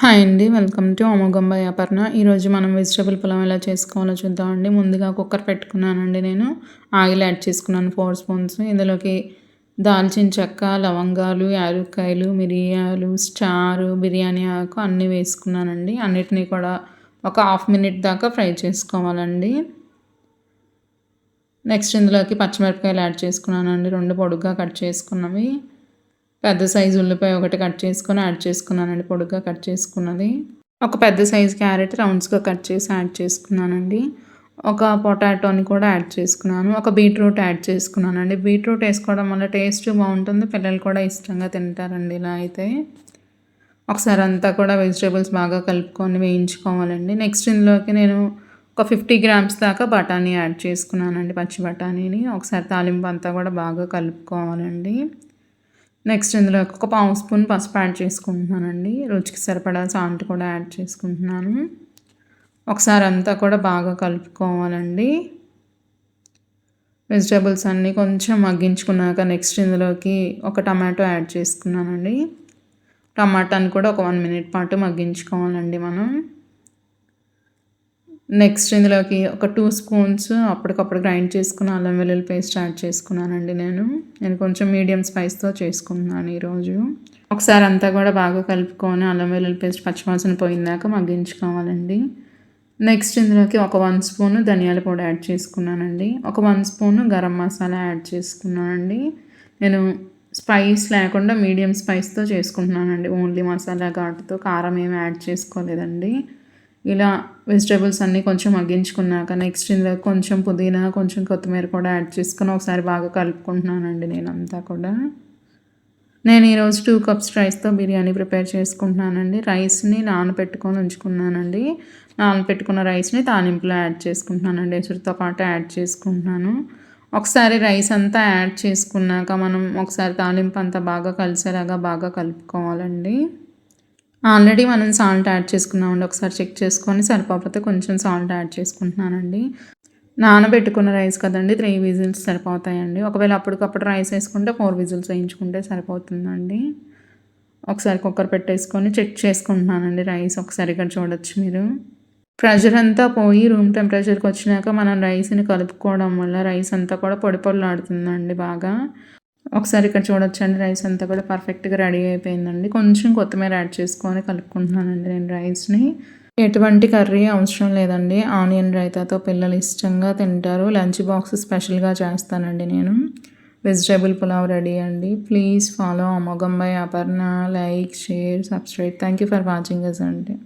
Hi అండి. Welcome to అమోగంబ వ్యాపర్ణ. ఈరోజు మనం వెజిటబుల్ పులావ్ ఎలా చేసుకోవాలో చూద్దామండి ముందుగా కుక్కర్ పెట్టుకున్నానండి నేను. ఆయిల్ యాడ్ చేసుకున్నాను. Four spoons. ఇందులోకి దాల్చిన చెక్క లవంగాలు యాలక్కాయలు మిరియాలు స్టారు బిర్యానీ ఆకు అన్నీ వేసుకున్నానండి. అన్నిటినీ కూడా ఒక హాఫ్ మినిట్ దాకా ఫ్రై చేసుకోవాలండి. నెక్స్ట్ ఇందులోకి పచ్చిమిరపకాయలు యాడ్ చేసుకున్నానండి. రెండు పొడుగ్గా కట్ చేసుకున్నవి. పెద్ద సైజు ఉల్లిపాయ ఒకటి కట్ చేసుకొని యాడ్ చేసుకున్నానండి పొడుగ్గా కట్ చేసుకున్నది. ఒక పెద్ద సైజు క్యారెట్ రౌండ్స్గా కట్ చేసి యాడ్ చేసుకున్నానండి. ఒక పొటాటోని కూడా యాడ్ చేసుకున్నాను. ఒక బీట్రూట్ యాడ్ చేసుకున్నానండి. బీట్రూట్ వేసుకోవడం వల్ల టేస్ట్ బాగుంటుంది పిల్లలు కూడా ఇష్టంగా తింటారండి ఇలా అయితే. ఒకసారి అంతా కూడా వెజిటేబుల్స్ బాగా కలుపుకొని వేయించుకోవాలండి. నెక్స్ట్ ఇందులోకి నేను ఒక ఫిఫ్టీ గ్రామ్స్ దాకా బఠానీ యాడ్ చేసుకున్నానండి పచ్చి బఠానీని. ఒకసారి తాలింపు అంతా కూడా బాగా కలుపుకోవాలండి. నెక్స్ట్ ఇందులో ఒక పావు స్పూన్ పసుపు యాడ్ చేసుకుంటున్నానండి. రుచికి సరిపడా సాల్ట్ కూడా యాడ్ చేసుకుంటున్నాను. ఒకసారి అంతా కూడా బాగా కలుపుకోవాలండి. వెజిటేబుల్స్ అన్నీ కొంచెం మగ్గించుకున్నాక నెక్స్ట్ ఇందులోకి ఒక టమాటో యాడ్ చేసుకున్నానండి. టమాటాని కూడా ఒక వన్ మినిట్ పాటు మగ్గించుకోవాలండి మనం. నెక్స్ట్ ఇందులోకి ఒక టూ స్పూన్స్ అప్పటికప్పుడు గ్రైండ్ చేసుకున్న అల్లం వెల్లుల్లి పేస్ట్ యాడ్ చేసుకున్నానండి నేను. నేను కొంచెం మీడియం స్పైస్తో చేసుకున్నాను ఈరోజు. ఒకసారి అంతా కూడా బాగా కలుపుకొని అల్లం వెల్లుల్లి పేస్ట్ పచ్చివాసన పోయిందాక మగ్గించుకోవాలండి. నెక్స్ట్ ఇందులోకి ఒక వన్ స్పూన్ ధనియాల పొడి యాడ్ చేసుకున్నానండి. ఒక one spoon garam masala add చేసుకున్నానండి. నేను స్పైస్ లేకుండా మీడియం స్పైస్తో చేసుకుంటున్నానండి. ఓన్లీ మసాలా ఘాటుతో కారం ఏమి యాడ్ చేసుకోలేదండి. ఇలా వెజిటేబుల్స్ అన్నీ కొంచెం మగ్గించుకున్నాక నెక్స్ట్ ఇందులో కొంచెం పుదీనా కొంచెం కొత్తిమీర కూడా యాడ్ చేసుకుని ఒకసారి బాగా కలుపుకుంటున్నానండి నేను అంతా కూడా. నేను ఈరోజు టూ కప్స్ రైస్తో బిర్యానీ ప్రిపేర్ చేసుకుంటున్నానండి. రైస్ని నానబెట్టుకొని ఉంచుకున్నానండి. నానబెట్టుకున్న రైస్ని తాలింపులో యాడ్ చేసుకుంటున్నానండి. ఎసురుతో పాటు యాడ్ చేసుకుంటున్నాను. ఒకసారి రైస్ అంతా యాడ్ చేసుకున్నాక మనం ఒకసారి తాలింపు అంతా బాగా కలిసేలాగా బాగా కలుపుకోవాలండి. ఆల్రెడీ మనం సాల్ట్ యాడ్ చేసుకున్నామండి. ఒకసారి చెక్ చేసుకొని సరిపోతే కొంచెం సాల్ట్ యాడ్ చేసుకుంటున్నానండి. నానబెట్టుకున్న రైస్ కదండి త్రీ విజిల్స్ సరిపోతాయండి. ఒకవేళ అప్పటికప్పుడు రైస్ వేసుకుంటే ఫోర్ విజిల్స్ వేయించుకుంటే సరిపోతుందండి. ఒకసారి కుక్కర్ పెట్టేసుకొని చెక్ చేసుకుంటున్నానండి రైస్ ఒకసారి ఇక్కడ చూడొచ్చు మీరు. ప్రెషర్ అంతా పోయి రూమ్ టెంపరేచర్కి వచ్చినాక మనం రైస్ని కలుపుకోవడం వల్ల రైస్ అంతా కూడా పొడి పొడిలాడుతుందండి బాగా. ఒకసారి ఇక్కడ చూడొచ్చండి రైస్ అంతా కూడా పర్ఫెక్ట్గా రెడీ అయిపోయిందండి. కొంచెం కొత్తిమీర యాడ్ చేసుకొని కలుపుకుంటున్నానండి నేను రైస్ని ఎటువంటి కర్రీ అవసరం లేదండి. ఆనియన్ రైతాతో పిల్లలు ఇష్టంగా తింటారు. లంచ్ బాక్స్ స్పెషల్గా చేస్తానండి నేను. వెజిటేబుల్ పులావ్ రెడీ అండి. ప్లీజ్ ఫాలో అమోఘం by Aparna. Like share subscribe thank you for watching us అండి.